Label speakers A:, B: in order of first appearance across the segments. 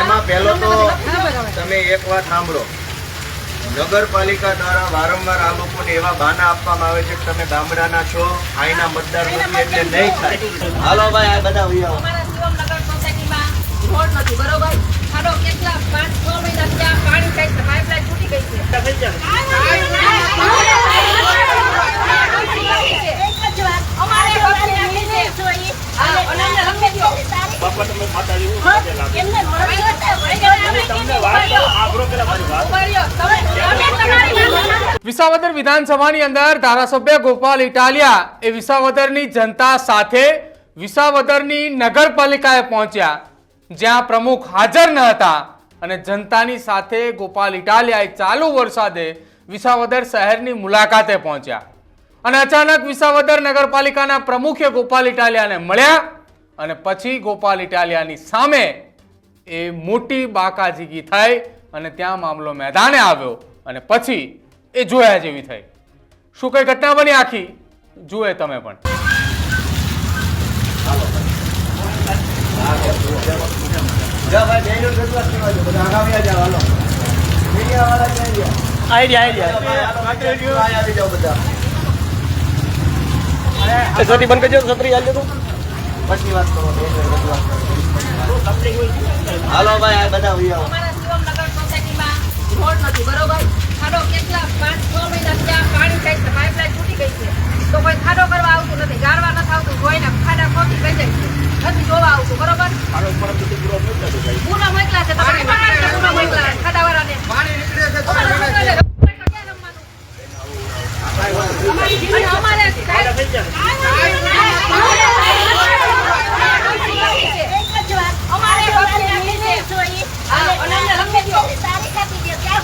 A: એમાં પહેલો તો તમે એક વાત સાંભળો. નગરપાલિકા દ્વારા વારંવાર આ લોકોને એવા બહાના આપવામાં આવે છે કે તમે ગામડાના છો અહીંના મતદાર નથી એટલે નહીં થાય. હાલો ભાઈ આ બધા વહી આવો.
B: અમારા શિવમનગર સોસાયટીમાં રોડ નથી બરોબર? કેટલા પાંચ છ મહિના ત્યાં પાણી થાય પાઇપલાઇન તૂટી ગઈ છે.
C: વિસાવદર વિધાનસભાની અંદર ધારાસભ્ય ગોપાલ ઇટાલિયા એ વિસાવદરની જનતા સાથે વિસાવદરની નગરપાલિકાએ પહોંચ્યા, જ્યાં પ્રમુખ હાજર ન હતા અને જનતાની સાથે ગોપાલ ઇટાલિયા ચાલુ વરસાદે વિસાવદર શહેરની મુલાકાતે પહોંચ્યા. અને અચાનક વિસાવદર નગરપાલિકાના પ્રમુખે ગોપાલ ઇટાલિયાને મળ્યા અને પછી ગોપાલ ઇટાલિયાની સામે એ મોટી બાકાજીગી થઈ અને ત્યાં મામલો મેદાને આવ્યો અને પછી એ જોયા જેવી થઈ શું કઈ ઘટના બની આખી જુએ તમે પણ
A: દો. બધા
D: કરજો છત્રી હાલ
A: કરો. હાલો ભાઈ બધા વહી આવો
B: અમારા શિવમનગર સોસાયટીમાં રોડ નથી બરોબર? ખાડો કેટલા પાંચ છ મહિના ત્યાં પાણી જાય છે પાઇપલાઇન તૂટી ગઈ છે. તો કોઈ ખાડો કરવા આવતું નથી ગાળવા નથી આવતું જોઈને ખાડા ખોટી ગઈ જાય છે. નથી જોવા આવતું બરોબર? પૂનમ મોકલા છે તમે મોકલા ખાડાવાળાને. અમારે વખતે નથી. હા, અને અમને લખી દ્યો. એવડો લાગો છો. અમારે રોડ ઊભા રહ્યો. તમે- ઓલી જાયગા તો છે. વિચાર કરો તમારી જાયગાના જ્યાં તમારા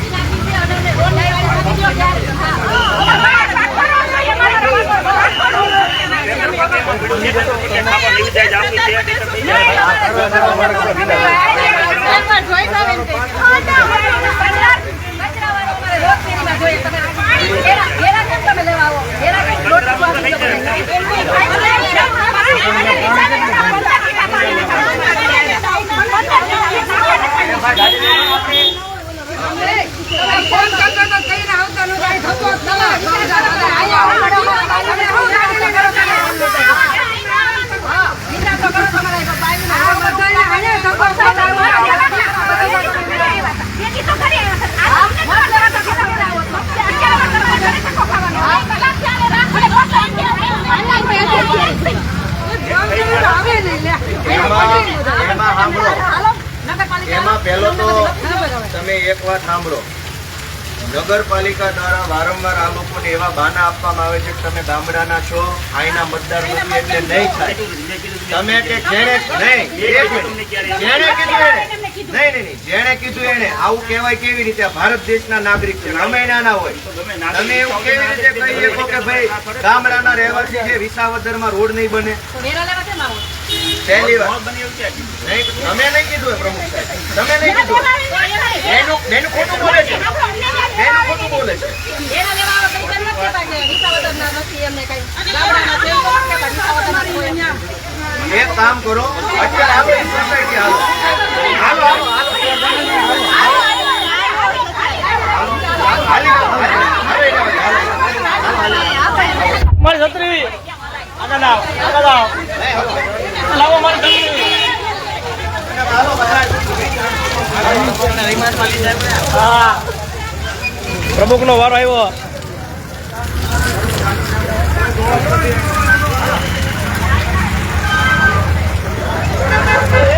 B: તો તમે એક વાત સાંભળો. નગરપાલિકા દ્વારા વારંવાર આ લોકોને એવા બાના આપવામાં આવે છે કે તમે ગામડાના છો અહીંના મતદાર નથી એટલે નહીં થાય. તમે કે જેણે નહીં કીધું. જેણે કીધું એને. નહીં નહીં નહીં. જેણે કીધું એને. આવું કહેવાય કેવી રીતે? ભારત દેશના નાગરિક છે. અમે નાના હોય. તમે એવું કેવી રીતે કહી શકો કે ભાઈ ગામડાના રહેવાસી છે વિસાવદરમાં રોડ નહીં બને. પહેલી વાર. તમે નહીં કીધું પ્રમુખ સાહેબ. તમે નહીં કીધું. બેનું બેનું ખોટું બોલે છે. બેનું ખોટું બોલે છે. એક કામ કરો અત્યારે આપણી સોસાયટી હાલો. હાલો હાલો હાલો.
D: મારી છત્રી. આગળ આવ આગળ આવ. લાવો મારી પ્રમુખ નો વારો આવ્યો Thank you.